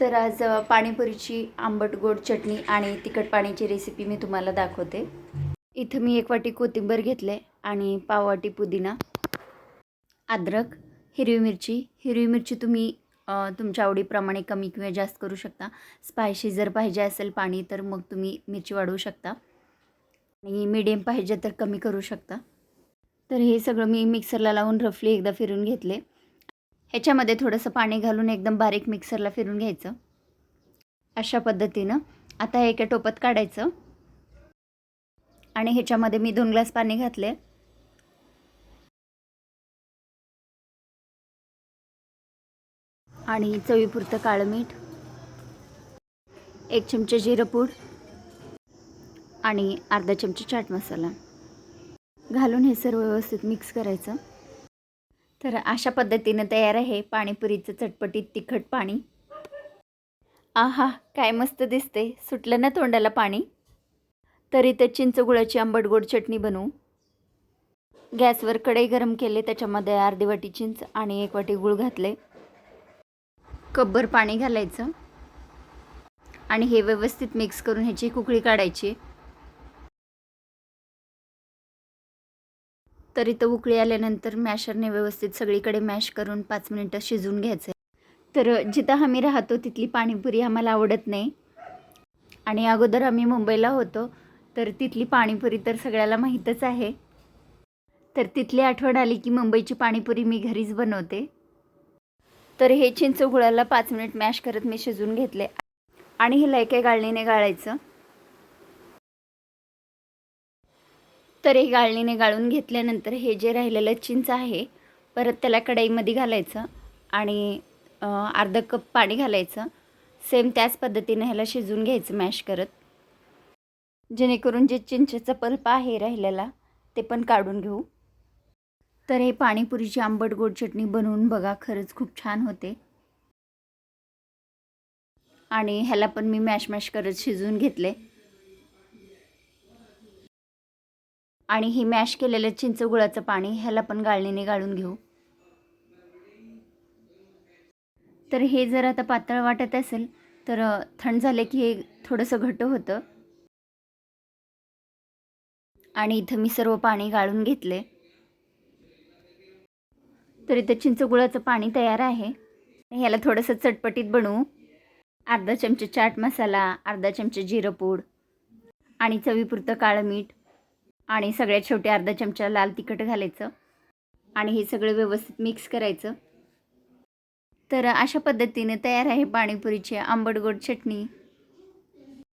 तर आज पाणीपुरीची आंबट गोड चटणी आणि तिखट पाणीची रेसिपी मी तुम्हाला दाखवते. इथं मी एक वाटी कोथिंबीर घेतले आणि पाववाटी पुदिना अद्रक हिरवी मिरची. हिरवी मिरची तुम्ही तुमच्या आवडीप्रमाणे कमी किंवा जास्त करू शकता. स्पायशी जर पाहिजे असेल पाणी तर मग तुम्ही मिरची वाढवू शकता. आणि मीडियम पाहिजे तर कमी करू शकता. तर हे सगळं मी मिक्सरला लावून रफली एकदा फिरून घेतले. ह्याच्यामध्ये थोडंसं पाणी घालून एकदम बारीक मिक्सरला फिरून घ्यायचं. अशा पद्धतीनं. आता हे एका टोपत काढायचं. आणि ह्याच्यामध्ये मी दोन ग्लास पाणी घातले आणि चवीपुरतं काळं मीठ. एक चमचा जिरं पूड. आणि अर्धा चमचा चाट मसाला. घालून हे सर्व व्यवस्थित मिक्स करायचं. तर अशा पद्धतीनं तयार आहे पाणीपुरीचं चटपटीत तिखट पाणी. आहा काय मस्त दिसते सुटलं ना तोंडाला पाणी? तरी तर चिंचगुळाची आंबट गोड चटणी बनवू. गॅसवर कढई गरम केले त्याच्यामध्ये अर्धी वाटी चिंच आणि एक वाटी गुळ घातले. कब्बर पाणी घालायचं. आणि हे व्यवस्थित मिक्स करून ह्याची कुकळी काढायची. तर इथं उकळी आल्यानंतर मॅशरने व्यवस्थित सगळीकडे मॅश करून पाच मिनिटं शिजवून घ्यायचं. तर जिथं आम्ही राहतो तिथली पाणीपुरी आम्हाला आवडत नाही. आणि अगोदर आम्ही मुंबईला होतो तर तिथली पाणीपुरी तर सगळ्याला माहीतच आहे. तर तिथली आठवण आली की मुंबईची पाणीपुरी मी घरीच बनवते. तर हे चिंच गुळाला पाच मिनिट मॅश करत मी शिजवून घेतले. आणि हे लयके गाळणीने गाळायचं. तर हे गाळणीने गाळून घेतल्यानंतर हे जे राहिलेलं चिंच आहे परत त्याला कढईमध्ये घालायचं आणि अर्धं अर्धा कप पाणी घालायचं. सेम त्याच पद्धतीने ह्याला शिजवून घ्यायचं मॅश करत. जेणेकरून जे चिंचेचा पल्प आहे राहिलेला ते पण काढून घेऊ. तर हे पाणीपुरीची आंबट गोड चटणी बनवून बघा खरंच खूप छान होते. आणि ह्याला पण मी मॅश मॅश करत शिजवून घेतले. आणि ही मॅश केलेलं चिंच गुळाचं पाणी ह्याला पण गाळणीने गाळून घेऊ. तर हे जर आता पातळ वाटत असेल तर थंड झाले की हे थोडंसं घट्ट होतं. आणि इथं मी सर्व पाणी गाळून घेतले तर इथं चिंचगुळाचं पाणी तयार आहे. ह्याला थोडंसं चटपटीत बनवू. अर्धा चमचे चाट मसाला अर्धा चमचे जिरं पूड आणि चवीपुरतं काळं मीठ. आणि सगळ्यात शेवटी अर्धा चमचा लाल तिखट घालायचं आणि हे सगळं व्यवस्थित मिक्स करायचं. तर अशा पद्धतीने तयार आहे पाणीपुरीची आंबट गोड चटणी.